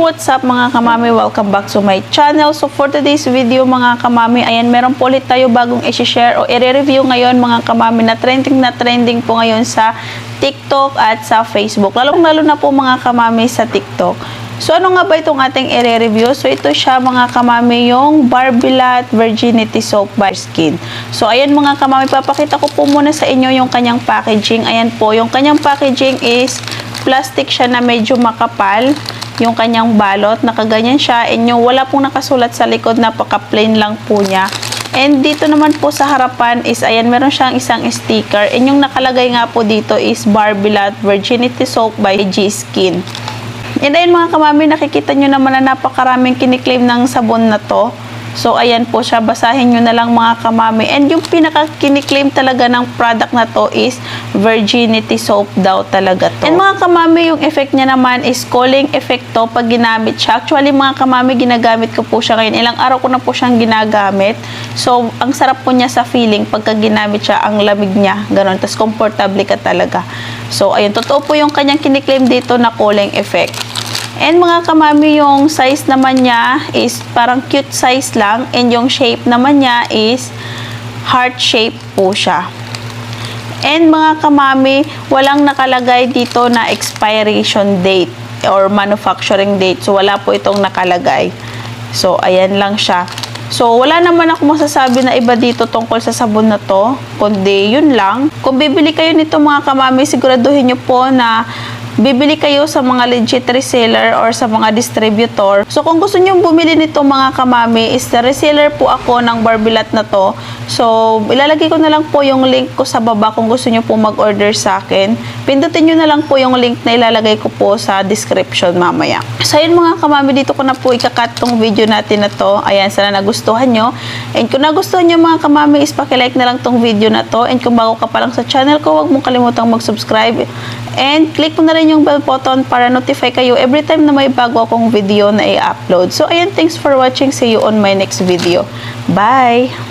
what's up mga kamami? Welcome back to my channel. So for today's video mga kamami, ayan, meron po ulit tayo bagong i-share o i-review ngayon mga kamami na trending na trending po ngayon sa TikTok at sa Facebook. Lalo lalo na po mga kamami sa TikTok. So ano nga ba itong ating i-review? So ito siya mga kamami yung Barbilat Virginity Soap by Skin. So ayan mga kamami, papakita ko po muna sa inyo yung kanyang packaging. Ayan po, yung kanyang packaging is plastic siya na medyo makapal yung kanyang balot, nakaganyan siya, and yung wala pong nakasulat sa likod, napaka-plain lang po niya. And dito naman po sa harapan is, ayan, meron siyang isang sticker, and yung nakalagay nga po dito is Barbilat Virginity Soap by G-Skin. And ayun mga kamami, nakikita nyo naman na napakaraming kiniklaim ng sabon na to. So, ayan po siya. Basahin nyo na lang mga kamami. And yung pinaka kiniklaim talaga ng product na to is virginity soap daw talaga to. And mga kamami, yung effect niya naman is cooling effect to pag ginamit siya. Actually, mga kamami, ginagamit ko po siya ngayon. Ilang araw ko na po siyang ginagamit. So, ang sarap po niya sa feeling pagka ginamit siya, ang lamig niya. Ganon. Tapos, comfortable ka talaga. So, ayun. Totoo po yung kanyang kiniklaim dito na cooling effect. And mga kamami, yung size naman niya is parang cute size lang. And yung shape naman niya is heart shape po siya. And mga kamami, walang nakalagay dito na expiration date or manufacturing date. So, wala po itong nakalagay. So, ayan lang siya. So, wala naman ako masasabi na iba dito tungkol sa sabon na to. Kundi, yun lang. Kung bibili kayo nito mga kamami, siguraduhin nyo po na bibili kayo sa mga legit reseller or sa mga distributor. So, kung gusto nyo bumili nito mga kamami, is the reseller po ako ng Barbilat na to. So, ilalagay ko na lang po yung link ko sa baba kung gusto nyo po mag-order sa akin. Pindutin nyo na lang po yung link na ilalagay ko po sa description mamaya. So, ayun mga kamami, dito ko na po ikakat tong video natin na to. Ayan, sana nagustuhan nyo. And kung nagustuhan nyo mga kamami, is pakilike na lang tong video na to. And kung bago ka pa lang sa channel ko, huwag mong kalimutang mag-subscribe. And click mo na rin yung bell button para notify kayo every time na may bago akong video na i-upload. So, ayan, thanks for watching. See you on my next video. Bye!